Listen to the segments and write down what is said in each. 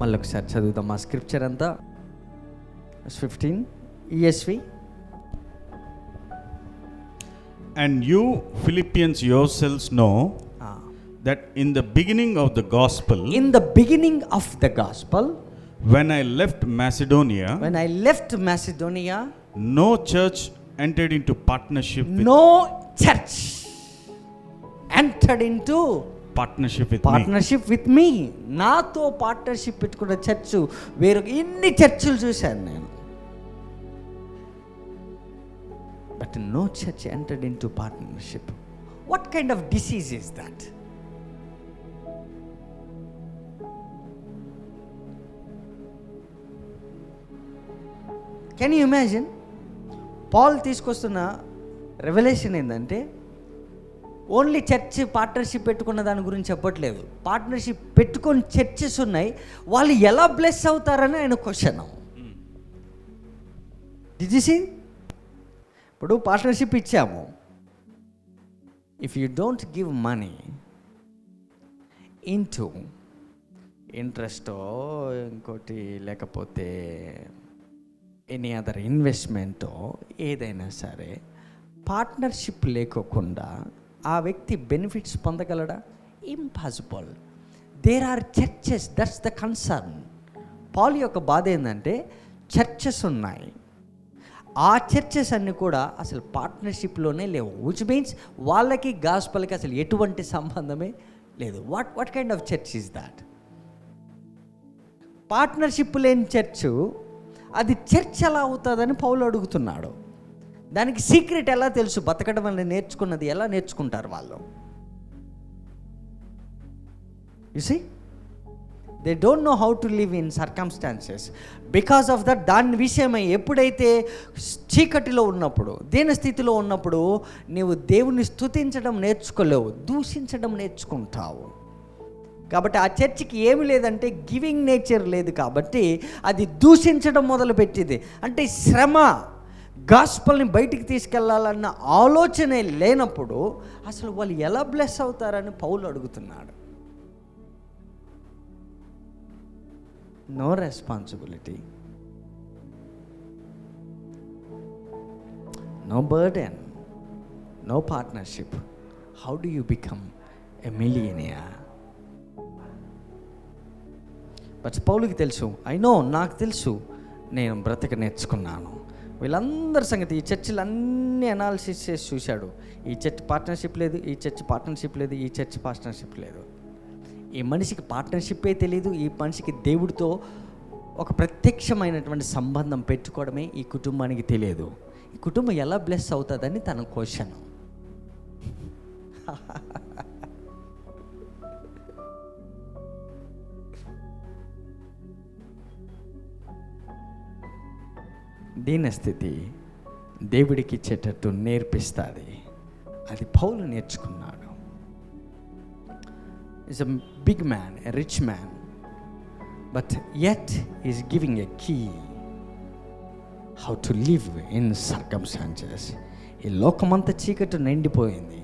మళ్ళీ ఒకసారి చదువుదాం ఆ స్క్రిప్చర్ అంతా fifteen ESV And you, Philippians yourselves, know that in the beginning of the gospel, in the beginning of the gospel when I left Macedonia, when I left Macedonia no church entered into partnership with, no church entered into partnership with partnership with me నాతో partnership పెట్టుకున్న church వేరొక ఇన్ని చర్చిలు చూశాను నేను. But no church entered into partnership what kind of disease is that can you imagine Paul తీసుకొస్తున్న revolution ఏంటంటే only church partnership పెట్టుకున్న దాని గురించి చెప్పట్లేదు. పార్ట్నర్షిప్ పెట్టుకొని చర్చెస్ ఉన్నాయి. వాళ్ళు ఎలా బ్లెస్ అవుతారని ఆయన క్వశ్చన్. డిజిసి ఇప్పుడు పార్ట్నర్షిప్ ఇచ్చాము. If you don't give money into ఇంట్రెస్టో ఇంకోటి లేకపోతే ఎనీ అదర్ ఇన్వెస్ట్మెంటో ఏదైనా సరే పార్ట్నర్షిప్ లేకోకుండా ఆ వ్యక్తి benefits పొందగలడా? Impossible there are churches that's the concern Paul యొక్క బాధ ఏంటంటే చర్చెస్ ఉన్నాయి. ఆ చర్చెస్ అన్నీ కూడా అసలు పార్ట్నర్షిప్లోనే లేవు. విచ్ మీన్స్ వాళ్ళకి గాస్పల్కి అసలు ఎటువంటి సంబంధమే లేదు. What what kind of church is that partnership లేని చర్చ్ అది చర్చ్ ఎలా అవుతుందని పౌలు అడుగుతున్నాడు. దానికి సీక్రెట్ ఎలా తెలుసు? బతకడం వల్ల నేర్చుకున్నది ఎలా నేర్చుకుంటారు వాళ్ళు? See they don't know how to live in circumstances because of that దాని విషయమై ఎప్పుడైతే చీకటిలో ఉన్నప్పుడు దీన స్థితిలో ఉన్నప్పుడు నీవు దేవుని స్తుతించడం నేర్చుకోలేవు దూషించడం నేర్చుకుంటావు. కాబట్టి ఆ చర్చికి ఏమి లేదంటే గివింగ్ నేచర్ లేదు కాబట్టి అది దూషించడం మొదలుపెట్టింది. అంటే శ్రమ. గాస్పల్ని బయటికి తీసుకెళ్ళాలన్న ఆలోచనే లేనప్పుడు అసలు వాళ్ళు ఎలా బ్లెస్ అవుతారని పౌలు అడుగుతున్నాడు. No responsibility no burden no partnership how do you become a millionaire but పౌలుకి తెలుసు ఐ నో నాకు తెలుసు నేను బ్రతక నేర్చుకున్నాను వీళ్ళందరి సంగతి ఈ చర్చిలు అన్ని అనాలిసిస్ చేసి చూశాడు. ఈ చర్చ్ పార్ట్నర్షిప్ లేదు ఈ చర్చ్ పార్ట్నర్షిప్ లేదు ఈ చర్చ్ పార్ట్నర్షిప్ లేదు. ఈ మనిషికి పార్ట్నర్షిప్పే తెలియదు ఈ మనిషికి దేవుడితో ఒక ప్రత్యక్షమైనటువంటి సంబంధం పెట్టుకోవడమే ఈ కుటుంబానికి తెలియదు. ఈ కుటుంబం ఎలా బ్లెస్ అవుతుందని తన క్వశ్చన్ దీనస్థితి దేవుడికి ఇచ్చేటట్టు నేర్పిస్తుంది. అది పౌలు నేర్చుకున్నాడు. Is a big man a rich man but yet is giving a key how to live in circumstances ఈ లోకమంతా చీకటి నిండిపోయింది.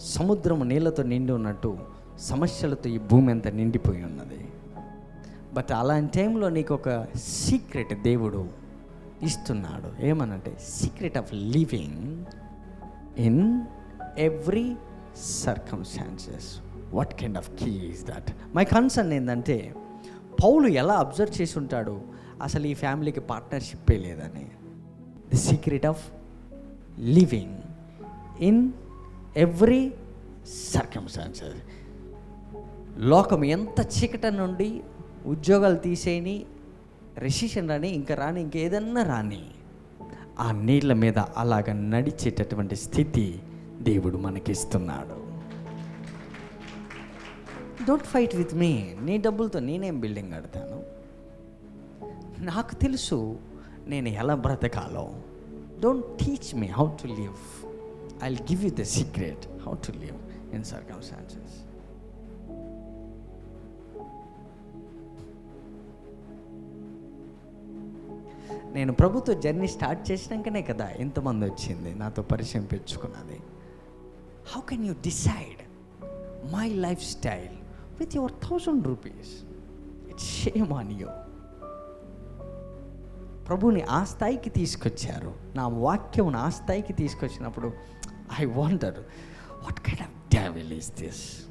సముద్రం నీళ్ళతో నిండి ఉన్నట్టు సమస్యలతో ఈ భూమి అంతా నిండిపోయి ఉన్నది. బట్ అలాంటి టైంలో నీకు ఒక సీక్రెట్ దేవుడు ఇస్తున్నాడు. ఏమనంటే secret of living in every circumstances what kind of key is that my concern ఏంటంటే పౌలు ఎలా అబ్జర్వ్ చేసి ఉంటాడు? అసలు ఈ ఫ్యామిలీకి పార్ట్నర్షిప్పే లేదని. The secret of living in every circumstances లోకం ఎంత చీకట నుండి ఉద్యోగాలు తీసేయని రెసిషన్ రాని ఇంకా రాని ఇంకేదన్నా రాని ఆ నీళ్ళ మీద అలాగ నడిచేటటువంటి స్థితి దేవుడు మనకిస్తున్నాడు. డోంట్ ఫైట్ విత్ మీ నీ డబ్బులతో నేనేం బిల్డింగ్ కడతాను? నాకు తెలుసు నేను ఎలా బ్రతకాలో. Don't teach me how to live I give you the secret how to live in circumstances నేను ప్రభుత్వ జర్నీ స్టార్ట్ చేసినాకనే కదా ఎంతమంది వచ్చింది నాతో పరిచయం పెంచుకున్నది. How can you decide my life style with your thousand rupees shame on you ప్రభుని ఆ స్థాయికి తీసుకొచ్చారు. నా వాక్యం ఆ స్థాయికి తీసుకొచ్చినప్పుడు I wonder what kind of devil is this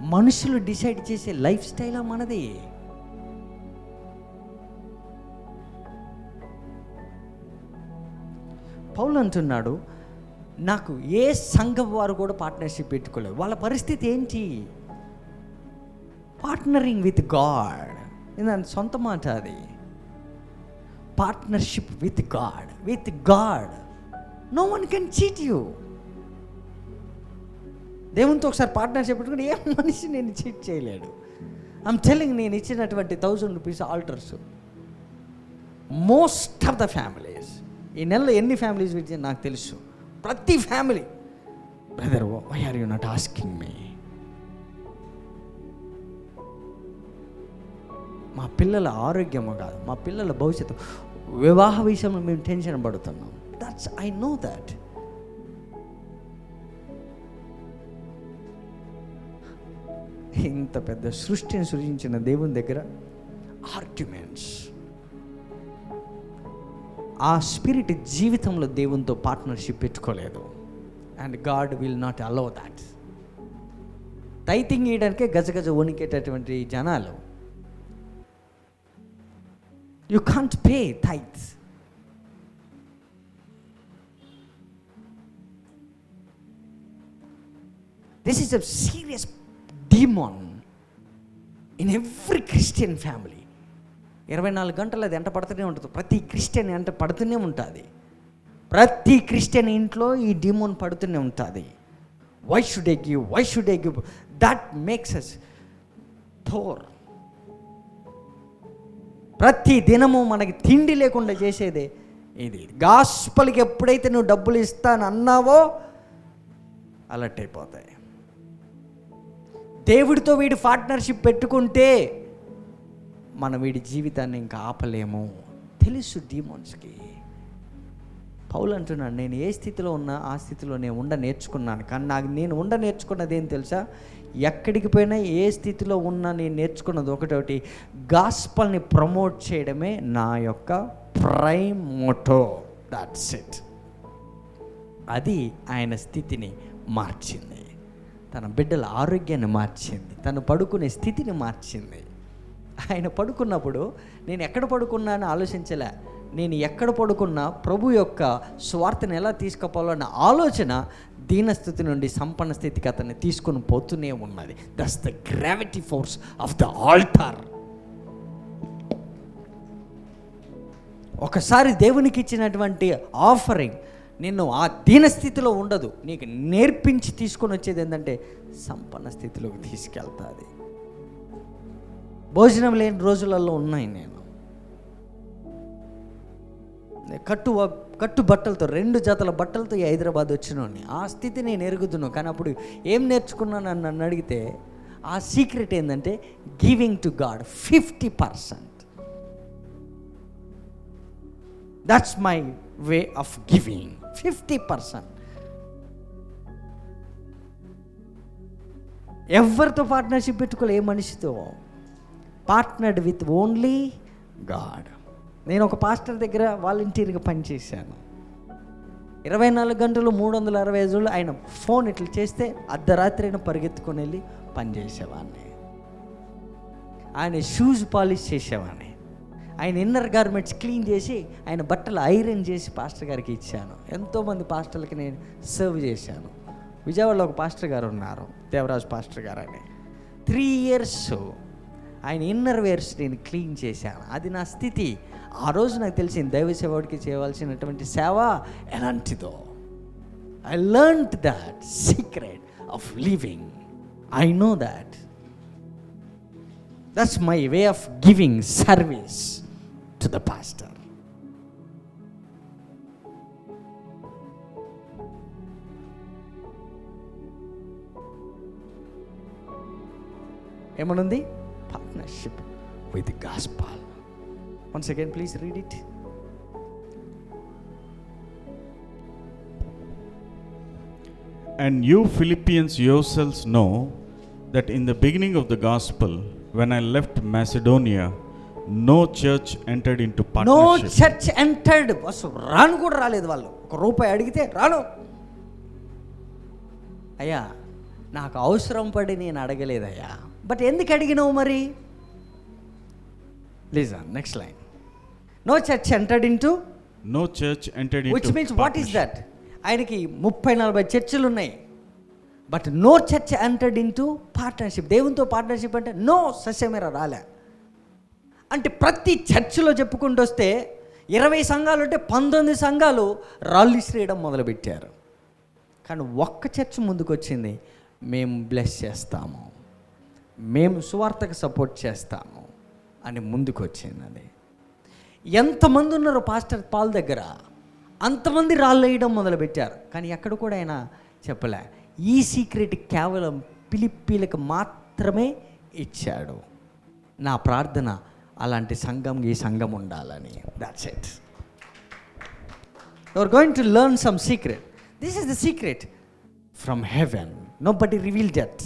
మనుషులు డిసైడ్ చేసే లైఫ్ స్టైలా మనది. పౌలు అంటున్నాడు నాకు ఏ సంఘం వారు కూడా పార్ట్నర్షిప్ పెట్టుకోలేదు. వాళ్ళ పరిస్థితి ఏంటి? Partnering with God. ఇది నా సొంత మాట అది. Partnership with God. With God. No one can cheat you. దేవునితో ఒకసారి పార్ట్నర్షిప్ పెట్టుకుని ఏ మనిషి నేను చీట్ చేయలేడు. ఐమ్ టెలింగ్ నేను ఇచ్చినటువంటి thousand rupees alters most of the families ఈ నెలలో ఎన్ని ఫ్యామిలీస్ విడిచి నాకు తెలుసు. ప్రతి family brother why are you not asking me మా పిల్లల ఆరోగ్యము కాదు మా పిల్లల భవిష్యత్తు. వివాహ విషయంలో మేము టెన్షన్ పడుతున్నాం. దట్స్ ఐ నో దట్ ఇంత పెద్ద సృష్టిని సృజించిన దేవుని దగ్గర ఆర్గ్యుమెంట్స్. ఆ స్పిరిట్ జీవితంలో దేవునితో పార్ట్నర్షిప్ పెట్టుకోలేదు. And God will not allow that. Tithing వేయడానికే గజగజ వణికేటటువంటి జనాలు. You can't pay tithes this is a serious demon in every Christian family ఇరవై నాలుగు గంటలు అది ఎంట పడుతూనే ఉంటుంది. ప్రతి క్రిస్టియన్ ఎంట పడుతూనే ఉంటుంది. ప్రతి క్రిస్టియన్ ఇంట్లో ఈ డిమోన్ పడుతూనే ఉంటుంది. Why should I give why should I give that makes us Thor ప్రతి దినము మనకి తిండి లేకుండా చేసేదే ఇది. గాస్పల్కి ఎప్పుడైతే నువ్వు డబ్బులు ఇస్తాను అన్నావో అలర్ట్ అయిపోతాయి. దేవుడితో వీడి పార్ట్నర్షిప్ పెట్టుకుంటే మనం వీడి జీవితాన్ని ఇంకా ఆపలేము. తెలుసు డీమోన్స్కి పౌలు అంటున్నాడు నేను ఏ స్థితిలో ఉన్నా ఆ స్థితిలో నేను ఉండ నేర్చుకున్నాను. కానీ నాకు నేను ఉండ నేర్చుకున్నది ఏం తెలుసా? ఎక్కడికి పోయినా ఏ స్థితిలో ఉన్నా నేను నేర్చుకున్నది ఒకటొకటి గాస్పల్ని ప్రమోట్ చేయడమే నా యొక్క ప్రైమ్ మోటో. దాట్స్ ఇట్ అది ఆయన స్థితిని మార్చింది. తన బిడ్డల ఆరోగ్యాన్ని మార్చింది తను పడుకునే స్థితిని మార్చింది. ఆయన పడుకున్నప్పుడు నేను ఎక్కడ పడుకున్నానో? ఆలోచించలే. నేను ఎక్కడ పడుకున్నా ప్రభు యొక్క స్వార్థను ఎలా తీసుకుపోవాలన్న ఆలోచన దీనస్థితి నుండి సంపన్న స్థితికి అతన్ని తీసుకుని పోతూనే ఉన్నది. That's the gravity force of the altar ఒకసారి దేవునికి ఇచ్చినటువంటి ఆఫరింగ్ నిన్ను ఆ దీన స్థితిలో ఉండదు. నీకు నేర్పించి తీసుకొని వచ్చేది ఏంటంటే సంపన్న స్థితిలోకి తీసుకెళ్తాది. భోజనం లేని రోజులలో ఉన్నాయి నేను. కట్టు కట్టు బట్టలతో రెండు జతల బట్టలతో ఈ హైదరాబాద్ వచ్చినోని ఆ స్థితి నేను ఎరుగుతున్నాను కానీ అప్పుడు ఏం నేర్చుకున్నాను అని నన్ను అడిగితే ఆ సీక్రెట్ ఏంటంటే giving to God fifty percent that's my way of giving fifty percent. ఎవరితో పార్ట్నర్షిప్ పెట్టుకోలే ఏ మనిషితో? పార్ట్నర్డ్ విత్ ఓన్లీ గాడ్ నేను ఒక పాస్టర్ దగ్గర వాలంటీర్గా పనిచేశాను. ఇరవై నాలుగు గంటలు మూడు వందల అరవై ఐదు రోజులు ఆయన ఫోన్ ఇట్లా చేస్తే అర్ధరాత్రి అయినా పరిగెత్తుకొని వెళ్ళి పనిచేసేవాడిని. ఆయన షూస్ పాలిష్ చేసేవాడిని. ఆయన ఇన్నర్ గార్మెంట్స్ క్లీన్ చేసి ఆయన బట్టలు ఐరన్ చేసి పాస్టర్ గారికి ఇచ్చాను. ఎంతోమంది పాస్టర్లకి నేను సర్వ్ చేశాను. విజయవాడలో ఒక పాస్టర్ గారు ఉన్నారు దేవరాజ్ పాస్టర్ గారు అని. త్రీ ఇయర్స్ ఆయన ఇన్నర్ వేర్స్ నేను క్లీన్ చేశాను. అది నా స్థితి. ఆ రోజు నాకు తెలిసింది దైవ సేవడికి చేయవలసినటువంటి సేవ ఎలాంటిదో. I learn that secret of living I know that that's my way of giving service to the pastor ఏమనుంది partnership with gospel once again please read it And you Philippians yourselves know that in the beginning of the gospel, when I left Macedonia, no church entered into no partnership. Church entered అసలు రాను కూడా రాలేదు వాళ్ళు. ఒక రూపాయి అడిగితే రాను. అయ్యా నాకు అవసరం పడి నేను అడగలేదయ్యా. బట్ ఎందుకు అడిగినావు మరి? లీజా next line no church entered into No church entered which means what is. That ఆయనకి ముప్పై నలభై చర్చిలు ఉన్నాయి. But no church entered into partnership దేవునితో పార్ట్నర్షిప్ అంటే నో సస్యమేర రాలే. అంటే ప్రతి చర్చిలో చెప్పుకుంటూ వస్తే ఇరవై సంఘాలు ఉంటే పంతొమ్మిది సంఘాలు రాళ్ళు ఇసిరేయడం మొదలుపెట్టారు. కానీ ఒక్క చర్చ్ ముందుకు వచ్చింది మేము బ్లెస్ చేస్తాము. మేము సువార్తకు సపోర్ట్ చేస్తాము అని ముందుకు వచ్చింది అది ఎంతమంది ఉన్నారు పాస్టర్ పాల్ దగ్గర అంతమంది రాళ్ళు వేయడం మొదలుపెట్టారు. కానీ ఎక్కడ కూడా ఆయన చెప్పలే. ఈ సీక్రెట్ కేవలం పిలిప్పీలకు మాత్రమే ఇచ్చాడు. నా ప్రార్థన అలాంటి సంఘం ఈ సంఘం ఉండాలని. That's it you are going to learn some secret this is the secret from heaven no but reveal that